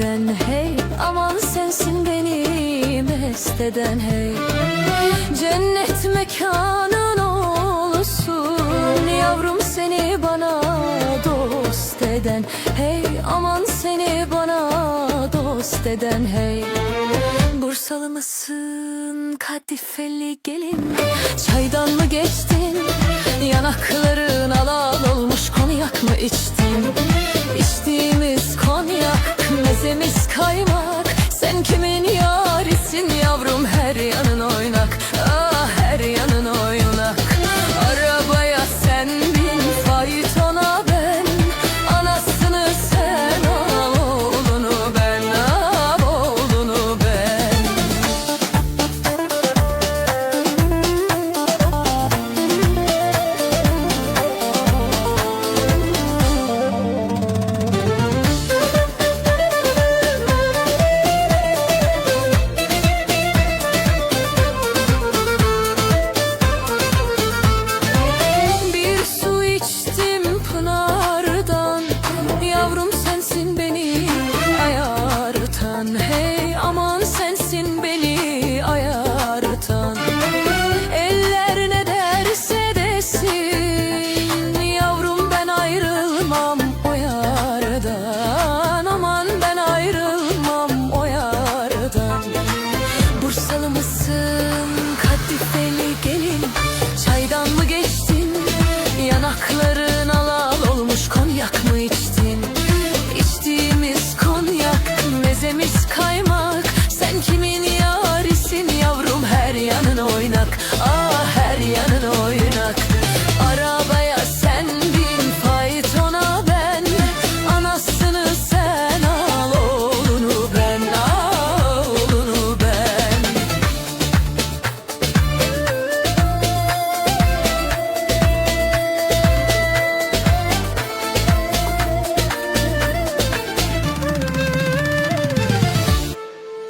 mest eden Hey aman sensin beni mest eden Hey. Cennet mekanın olsun Yavrum seni bana dost eden Hey. Aman seni bana dost eden Hey. Bursalı mısın kadifeli gelin? Çaydan mı geçtin? Yanakların alal olmuş konyak mı içtin mezemiz kaymak Sen kimin yarisin yavrum? Her yanın oynak Ah her yanın oynak. Arabaya sen bin faytona ayrılmam o yardan Aman ben ayrılmam o yardan Bursalı mısın kadifeli gelin? Çaydan mı geçtin? Yanakların alal olmuş konyak mı içtin? İçtiğimiz konyak mezemiz kaymak. Sen kimin